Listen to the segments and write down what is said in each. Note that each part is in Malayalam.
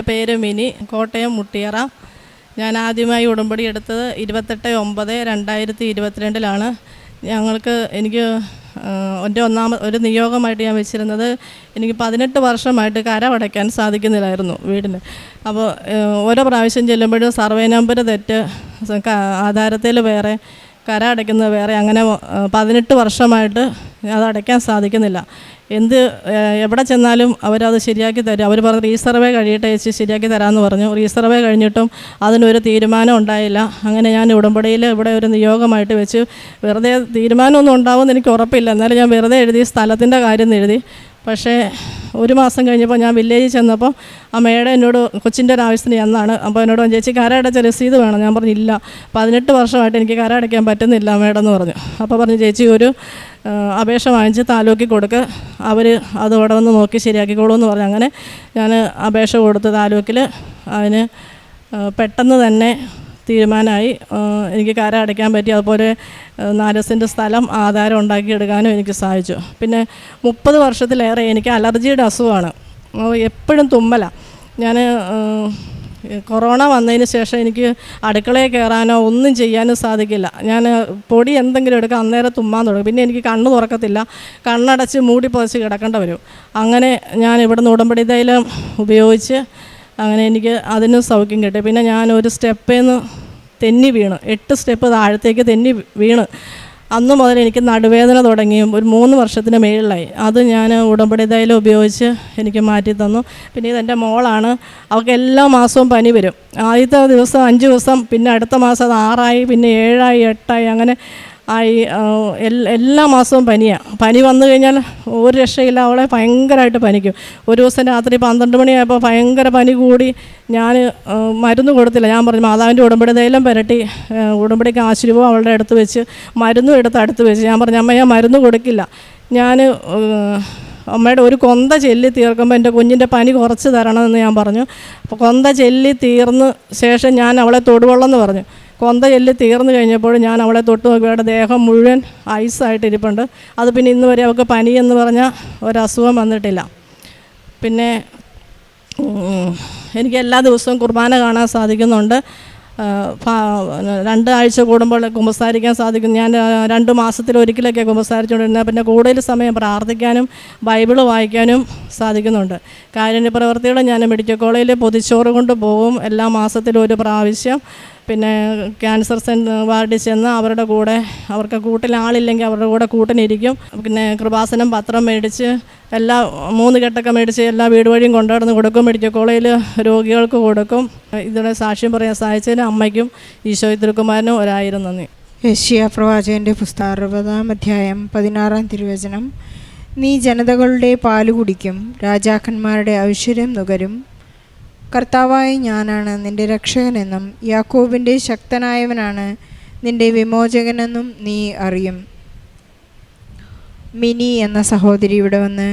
എന്റെ പേര് മിനി കോട്ടയം മുട്ടിയറ. ഞാൻ ആദ്യമായി ഉടമ്പടി എടുത്തത് ഇരുപത്തെട്ട് ഒമ്പത് രണ്ടായിരത്തി ഇരുപത്തിരണ്ടിലാണ്. ഞങ്ങൾക്ക് എനിക്ക് എന്റെ ഒന്നാമ ഒരു നിയോഗമായിട്ട് ഞാൻ വെച്ചിരുന്നത് എനിക്ക് പതിനെട്ട് വർഷമായിട്ട് കരമടയ്ക്കാൻ സാധിക്കുന്നില്ലായിരുന്നു വീടിന്. അപ്പോൾ ഓരോ പ്രാവശ്യം ചെല്ലുമ്പോഴും സർവേ നമ്പർ തെറ്റ് ആധാരത്തിൽ വേറെ കര അടയ്ക്കുന്നത് വേറെ അങ്ങനെ പതിനെട്ട് വർഷമായിട്ട് അത് അടയ്ക്കാൻ സാധിക്കുന്നില്ല. എന്ത് എവിടെ ചെന്നാലും അവരത് ശരിയാക്കി തരും. അവർ പറഞ്ഞു റീസർവേ കഴിയട്ടെ ചേച്ചി ശരിയാക്കി തരാമെന്ന് പറഞ്ഞു. റീസർവേ കഴിഞ്ഞിട്ടും അതിനൊരു തീരുമാനം ഉണ്ടായില്ല. അങ്ങനെ ഞാൻ ഉടമ്പടിയിൽ ഇവിടെ ഒരു നിയോഗമായിട്ട് വെച്ച് വെറുതെ തീരുമാനമൊന്നും ഉണ്ടാവുമെന്ന് എനിക്ക് ഉറപ്പില്ല. എന്നാലും ഞാൻ വെറുതെ എഴുതി സ്ഥലത്തിന്റെ കാര്യം എഴുതി പക്ഷേ ഒരു മാസം കഴിഞ്ഞപ്പോൾ ഞാൻ വില്ലേജിൽ ചെന്നപ്പോൾ മേഡം എന്നോട് കൊച്ചിന്റെ ഒരു ആവശ്യത്തിന് ചെന്നാണ്. അപ്പോൾ എന്നോട് ചേച്ചി കരടച്ച രസീത് വേണം? ഞാൻ പറഞ്ഞില്ല പതിനെട്ട് വർഷമായിട്ട് എനിക്ക് കര അടയ്ക്കാൻ പറ്റുന്നില്ല മേഡം എന്ന് പറഞ്ഞു. അപ്പോൾ പറഞ്ഞു ചേച്ചി ഒരു അപേക്ഷ വാങ്ങിച്ച് താലൂക്കിൽ കൊടുക്ക്. അവർ അത് ഇവിടെ വന്ന് നോക്കി ശരിയാക്കിക്കോളൂ എന്ന് പറഞ്ഞു. അങ്ങനെ ഞാൻ അപേക്ഷ കൊടുത്ത് താലൂക്കിൽ. അതിന് പെട്ടെന്ന് തന്നെ തീരുമാനമായി. എനിക്ക് കര അടയ്ക്കാൻ പറ്റി. അതുപോലെ നാരസിന്റെ സ്ഥലം ആധാരം ഉണ്ടാക്കിയെടുക്കാനും എനിക്ക് സാധിച്ചു. പിന്നെ മുപ്പത് വർഷത്തിലേറെ എനിക്ക് അലർജിയുടെ അസുഖമാണ്. എപ്പോഴും തുമ്മല. ഞാൻ കൊറോണ വന്നതിന് ശേഷം എനിക്ക് അടുക്കളയിൽ കയറാനോ ഒന്നും ചെയ്യാനോ സാധിക്കില്ല. ഞാൻ പൊടി എന്തെങ്കിലും എടുക്കാം അന്നേരം തുമ്മാൻ തുടങ്ങും. പിന്നെ എനിക്ക് കണ്ണ് തുറക്കത്തില്ല. കണ്ണടച്ച് മൂടി പൊതിച്ച് കിടക്കേണ്ട വരും. അങ്ങനെ ഞാൻ ഇവിടുന്ന് ഉടമ്പടി തൈലം ഉപയോഗിച്ച് അങ്ങനെ എനിക്ക് അതിനും സൗഖ്യം കിട്ടി. പിന്നെ ഞാൻ ഒരു സ്റ്റെപ്പേന്ന് തെന്നി വീണ്. എട്ട് സ്റ്റെപ്പ് താഴത്തേക്ക് തെന്നി വീണ്. അന്ന് മുതൽ എനിക്ക് നടുവേദന തുടങ്ങി ഒരു മൂന്ന് വർഷത്തിന് മേളിലായി. അത് ഞാൻ ഉടമ്പടി ഉപയോഗിച്ച് എനിക്ക് മാറ്റി തന്നു. പിന്നെ ഇതെന്റെ മോളാണ്. അവൾക്ക് എല്ലാ മാസവും പനി വരും. ആദ്യത്തെ ദിവസം അഞ്ച് ദിവസം പിന്നെ അടുത്ത മാസം അത് ആറായി പിന്നെ ഏഴായി എട്ടായി അങ്ങനെ എല്ലാ മാസവും പനിയാണ് പനി വന്നു കഴിഞ്ഞാൽ ഒരു രക്ഷയില്ല. അവളെ ഭയങ്കരമായിട്ട് പനിക്കും. ഒരു ദിവസം രാത്രി പന്ത്രണ്ട് മണിയായപ്പോൾ ഭയങ്കര പനി കൂടി. ഞാൻ മരുന്ന് കൊടുത്തില്ല. ഞാൻ പറഞ്ഞു മാതാവിന്റെ ഉടമ്പടി തൈലം പുരട്ടി ആ, ഉടമ്പടി കാശ് രൂപ അവളുടെ അടുത്ത് വെച്ച് മരുന്നും എടുത്ത് അടുത്ത് വെച്ച്. ഞാൻ പറഞ്ഞു അമ്മ ഞാൻ മരുന്ന് കൊടുക്കില്ല. ഞാൻ അമ്മയുടെ ഒരു കൊന്ത ചെല്ലി തീർക്കുമ്പോൾ എന്റെ കുഞ്ഞിന്റെ പനി കുറച്ച് തരണമെന്ന് ഞാൻ പറഞ്ഞു. അപ്പോൾ കൊന്ത ചെല്ലി തീർന്ന് ശേഷം ഞാൻ അവളെ തൊടുവള്ളെന്ന് പറഞ്ഞു. കൊന്ത ചെല്ലി തീർന്നു കഴിഞ്ഞപ്പോൾ ഞാൻ അവളെ തൊട്ട് നോക്കിയവിടെ ദേഹം മുഴുവൻ ഐസായിട്ട് ഇരിപ്പുണ്ട്. അത് പിന്നെ ഇന്ന് വരെ അവൾക്ക് പനി എന്ന് പറഞ്ഞ ഒരസുഖം വന്നിട്ടില്ല. പിന്നെ എനിക്ക് എല്ലാ ദിവസവും കുർബാന കാണാൻ സാധിക്കുന്നുണ്ട്. രണ്ട് ആഴ്ച കൂടുമ്പോൾ കുമ്പസാരിക്കാൻ സാധിക്കും. ഞാൻ രണ്ട് മാസത്തിൽ ഒരിക്കലൊക്കെ കുമ്പസാരിച്ചുകൊണ്ടിരുന്നത് പിന്നെ കൂടുതൽ സമയം പ്രാർത്ഥിക്കാനും ബൈബിൾ വായിക്കാനും സാധിക്കുന്നുണ്ട്. കാരുണ്യ പ്രവർത്തികൾ ഞാൻ മെഡിക്കൽ കോളേജിൽ പൊതിച്ചോറ് കൊണ്ട് പോകും. എല്ലാ മാസത്തിലും ഒരു പ്രാവശ്യം. പിന്നെ ക്യാൻസർ സെന്റർ വാർഡിൽ ചെന്ന് അവരുടെ കൂടെ അവർക്ക് കൂട്ടിൽ ആളില്ലെങ്കിൽ അവരുടെ കൂടെ കൂട്ടിനിരിക്കും. പിന്നെ കൃപാസനം പത്രം മേടിച്ച് എല്ലാ മൂന്ന് കെട്ടൊക്കെ മേടിച്ച് എല്ലാ വീട് വഴിയും കൊണ്ടുനടന്ന് കൊടുക്കും. മെഡിക്കൽ കോളേജിൽ രോഗികൾക്ക് കൊടുക്കും. ഇതിനെ സാക്ഷ്യം പറയാൻ സഹായിച്ചതിന് അമ്മയ്ക്കും ഈശോ തിരുക്കുമാരനും ഒരായിരം നന്ദി. യശ്യ പ്രവാചകന്റെ പുസ്തകം അറുപതാം അധ്യായം പതിനാറാം തിരുവചനം. നീ ജനതകളുടെ പാൽ കുടിക്കും രാജാക്കന്മാരുടെ ഐശ്വര്യം നുകരും കർത്താവായ ഞാനാണ് നിന്റെ രക്ഷകനെന്നും യാക്കോബിന്റെ ശക്തനായവനാണ് നിന്റെ വിമോചകനെന്നും നീ അറിയും. മിനി എന്ന സഹോദരി ഇവിടെ വന്ന്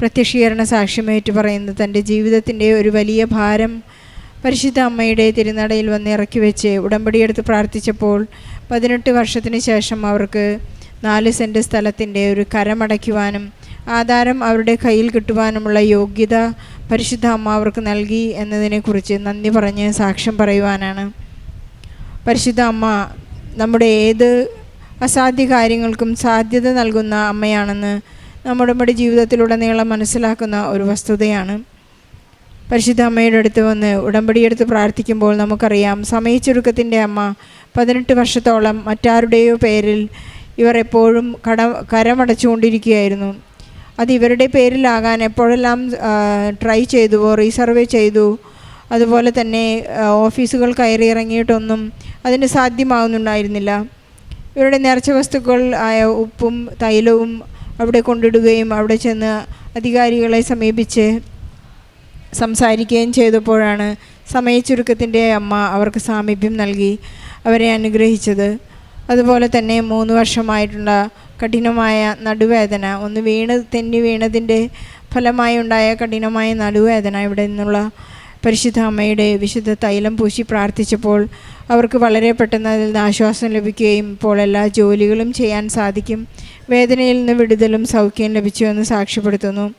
പ്രത്യക്ഷീകരണ സാക്ഷ്യമേറ്റ് പറയുന്നത് തന്റെ ജീവിതത്തിന്റെ ഒരു വലിയ ഭാരം പരിശുദ്ധ അമ്മയുടെ തിരുനടയിൽ വന്ന് ഇറക്കി വെച്ച് ഉടമ്പടിയെടുത്ത് പ്രാർത്ഥിച്ചപ്പോൾ പതിനെട്ട് വർഷത്തിന് ശേഷം അവർക്ക് നാല് സെന്റ് സ്ഥലത്തിന്റെ ഒരു കരമടയ്ക്കുവാനും ആധാരം അവരുടെ കയ്യിൽ കിട്ടുവാനുമുള്ള യോഗ്യത പരിശുദ്ധ അമ്മ അവർക്ക് നൽകി എന്നതിനെക്കുറിച്ച് നന്ദി പറഞ്ഞ് സാക്ഷ്യം പറയുവാനാണ്. പരിശുദ്ധ അമ്മ നമ്മുടെ ഏത് അസാധ്യ കാര്യങ്ങൾക്കും സാധ്യത നൽകുന്ന അമ്മയാണെന്ന് നമ്മുടെ നമ്മുടെ ജീവിതത്തിലുടനീളം മനസ്സിലാക്കുന്ന ഒരു വസ്തുതയാണ്. പരിശുദ്ധ അമ്മയുടെ അടുത്ത് വന്ന് ഉടമ്പടിയെടുത്ത് പ്രാർത്ഥിക്കുമ്പോൾ നമുക്കറിയാം സമയച്ചുരുക്കത്തിന്റെ അമ്മ പതിനെട്ട് വർഷത്തോളം മറ്റാരുടെയോ പേരിൽ ഇവർ എപ്പോഴും കട കരമടച്ചുകൊണ്ടിരിക്കുകയായിരുന്നു. അത് ഇവരുടെ പേരിലാകാൻ എപ്പോഴെല്ലാം ട്രൈ ചെയ്തുവോ റീസർവേ ചെയ്തു. അതുപോലെ തന്നെ ഓഫീസുകൾ കയറി ഇറങ്ങിയിട്ടൊന്നും അതിന് സാധ്യമാകുന്നുണ്ടായിരുന്നില്ല ഇവരുടെ നേർച്ച വസ്തുക്കൾ ആയ ഉപ്പും തൈലവും അവിടെ കൊണ്ടിടുകയും അവിടെ ചെന്ന് അധികാരികളെ സമീപിച്ച് സംസാരിക്കുകയും ചെയ്തപ്പോഴാണ് സമയച്ചുരുക്കത്തിന്റെ അമ്മ അവർക്ക് സാമീപ്യം നൽകി അവരെ അനുഗ്രഹിച്ചത്. അതുപോലെ തന്നെ മൂന്ന് വർഷമായിട്ടുള്ള കഠിനമായ നടുവേദന ഒന്ന് വീണ് തെന്നി വീണതിന്റെ ഫലമായി ഉണ്ടായ കഠിനമായ നടുവേദന ഇവിടെ നിന്നുള്ള പരിശുദ്ധ അമ്മയുടെ വിശുദ്ധ തൈലം പൂശി പ്രാർത്ഥിച്ചപ്പോൾ അവർക്ക് വളരെ പെട്ടെന്ന് അതിൽ നിന്ന് ആശ്വാസം ലഭിക്കുകയും ഇപ്പോൾ എല്ലാ ജോലികളും ചെയ്യാൻ സാധിക്കും. വേദനയിൽ നിന്ന് വിടുതലും സൗഖ്യം ലഭിച്ചു എന്ന് സാക്ഷ്യപ്പെടുത്തുന്നു.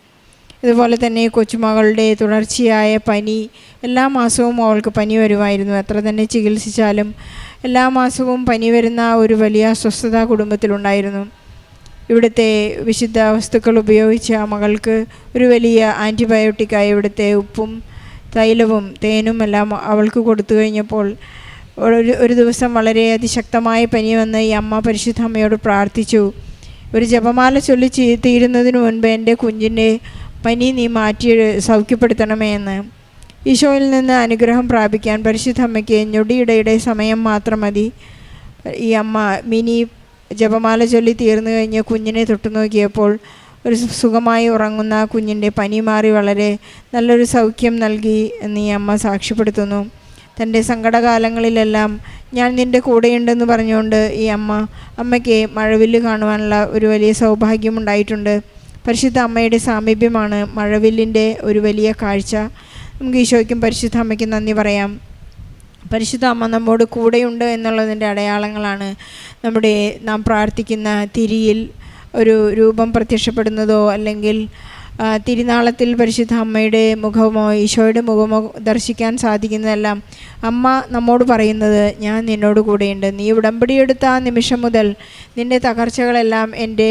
ഇതുപോലെ തന്നെ കൊച്ചുമകളുടെ തുടർച്ചയായ പനി എല്ലാ മാസവും അവൾക്ക് പനി വരുമായിരുന്നു. എത്ര തന്നെ ചികിത്സിച്ചാലും എല്ലാ മാസവും പനി വരുന്ന ഒരു വലിയ അസ്വസ്ഥത കുടുംബത്തിലുണ്ടായിരുന്നു. ഇവിടുത്തെ വിശുദ്ധ വസ്തുക്കൾ ഉപയോഗിച്ച് ആ മകൾക്ക് ഒരു വലിയ ആന്റിബയോട്ടിക്കായി ഇവിടുത്തെ ഉപ്പും തൈലവും തേനും എല്ലാം അവൾക്ക് കൊടുത്തു കഴിഞ്ഞപ്പോൾ ഒരു ഒരു ദിവസം വളരെ അതിശക്തമായ പനി വന്ന് ഈ അമ്മ പരിശുദ്ധ അമ്മയോട് പ്രാർത്ഥിച്ചു. ഒരു ജപമാല ചൊല്ലി തീരുന്നതിന് മുൻപ് എന്റെ കുഞ്ഞിന്റെ പനി നീ മാറ്റി സൗഖ്യപ്പെടുത്തണമേ എന്ന്. ഈശോയിൽ നിന്ന് അനുഗ്രഹം പ്രാപിക്കാൻ പരിശുദ്ധ അമ്മയ്ക്ക് ഞൊടിയിടയുടെ സമയം മാത്രം മതി. ഈ അമ്മ മിനി ജപമാല ചൊല്ലി തീർന്നു കഴിഞ്ഞ് കുഞ്ഞിനെ തൊട്ടു നോക്കിയപ്പോൾ ഒരു സുഖമായി ഉറങ്ങുന്ന കുഞ്ഞിന്റെ പനി മാറി വളരെ നല്ലൊരു സൗഖ്യം നൽകി ഈ അമ്മ സാക്ഷ്യപ്പെടുത്തുന്നു. തന്റെ സങ്കടകാലങ്ങളിലെല്ലാം ഞാൻ നിന്റെ കൂടെയുണ്ടെന്ന് പറഞ്ഞുകൊണ്ട് ഈ അമ്മ അമ്മയ്ക്ക് മഴവില്ല് കാണുവാനുള്ള ഒരു വലിയ സൗഭാഗ്യമുണ്ടായിട്ടുണ്ട്. പരിശുദ്ധ അമ്മയുടെ സാമീപ്യമാണ് മഴവില്ലിന്റെ ഒരു വലിയ കാഴ്ച. നമുക്ക് ഈശോയ്ക്കും പരിശുദ്ധ അമ്മയ്ക്കും നന്ദി പറയാം. പരിശുദ്ധ അമ്മ നമ്മോട് കൂടെയുണ്ട് എന്നുള്ളതിന്റെ അടയാളങ്ങളാണ് നമ്മുടെ നാം പ്രാർത്ഥിക്കുന്ന തിരിയിൽ ഒരു രൂപം പ്രത്യക്ഷപ്പെടുന്നതോ അല്ലെങ്കിൽ തിരുനാളത്തിൽ പരിശുദ്ധ അമ്മയുടെ മുഖമോ ഈശോയുടെ മുഖമോ ദർശിക്കാൻ സാധിക്കുന്നതെല്ലാം അമ്മ നമ്മോട് പറയുന്നത് ഞാൻ നിന്നോട് കൂടെയുണ്ട്. നീ ഉടമ്പടിയെടുത്ത ആ നിമിഷം മുതൽ നിന്റെ തകർച്ചകളെല്ലാം എന്റെ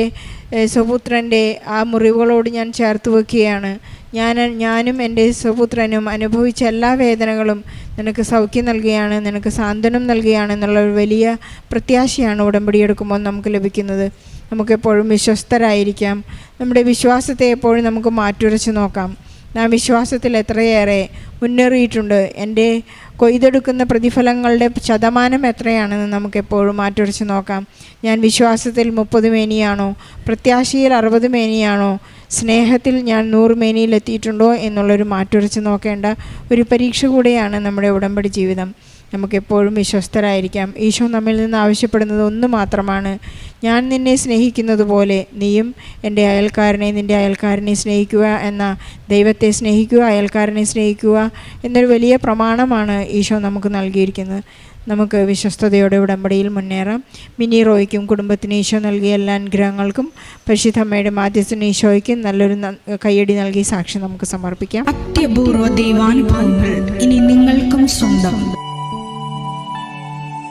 സ്വപുത്രന്റെ ആ മുറിവുകളോട് ഞാൻ ചേർത്ത് വെക്കുകയാണ്. ഞാൻ ഞാനും എന്റെ സ്വപുത്രനും അനുഭവിച്ച എല്ലാ വേദനകളും നിനക്ക് സൗഖ്യം നൽകുകയാണ് നിനക്ക് സാന്ത്വനം നൽകുകയാണ് എന്നുള്ള ഒരു വലിയ പ്രത്യാശയാണ് ഉടമ്പടി എടുക്കുമ്പോൾ നമുക്ക് ലഭിക്കുന്നത്. നമുക്കെപ്പോഴും വിശ്വസ്തരായിരിക്കാം. നമ്മുടെ വിശ്വാസത്തെ എപ്പോഴും നമുക്ക് മാറ്റുരച്ച് നോക്കാം. നാം വിശ്വാസത്തിൽ എത്രയേറെ മുന്നേറിയിട്ടുണ്ട്. എന്റെ കൊയ്തെടുക്കുന്ന പ്രതിഫലങ്ങളുടെ ശതമാനം എത്രയാണെന്ന് നമുക്ക് എപ്പോഴും മാറ്റുരച്ച് നോക്കാം. ഞാൻ വിശ്വാസത്തിൽ മുപ്പത് മേനിയാണോ? പ്രത്യാശയിൽ അറുപത് മേനിയാണോ? സ്നേഹത്തിൽ ഞാൻ നൂറ് മേനിയിൽ എത്തിയിട്ടുണ്ടോ എന്നുള്ളൊരു മാറ്റുരച്ച് നോക്കേണ്ട ഒരു പരീക്ഷ കൂടെയാണ് നമ്മുടെ ഉടമ്പടി ജീവിതം. നമുക്കെപ്പോഴും വിശ്വസ്തരായിരിക്കാം. ഈശോ നമ്മിൽ നിന്ന് ആവശ്യപ്പെടുന്നത് ഒന്ന് മാത്രമാണ്. ഞാൻ നിന്നെ സ്നേഹിക്കുന്നത് പോലെ നീയും എന്റെ അയൽക്കാരനെ നിന്റെ അയൽക്കാരനെ സ്നേഹിക്കുക എന്ന ദൈവത്തെ സ്നേഹിക്കുക അയൽക്കാരനെ സ്നേഹിക്കുക എന്നൊരു വലിയ പ്രമാണമാണ് ഈശോ നമുക്ക് നൽകിയിരിക്കുന്നത്. നമുക്ക് വിശ്വസ്തയോടെ ഉടമ്പടിയിൽ മുന്നേറാം. മിനി റോയ്ക്കും കുടുംബത്തിന് ഈശോ നൽകിയ എല്ലാ അനുഗ്രഹങ്ങൾക്കും പരിശുദ്ധമ്മയുടെ മാധ്യസ്ഥന് ഈശോയ്ക്കും നല്ലൊരു കയ്യടി നൽകി സാക്ഷി നമുക്ക് സമർപ്പിക്കാം. അത്യപൂർവ ദൈവാനുഭവങ്ങൾ ഇനി നിങ്ങൾക്കും സ്വന്തം.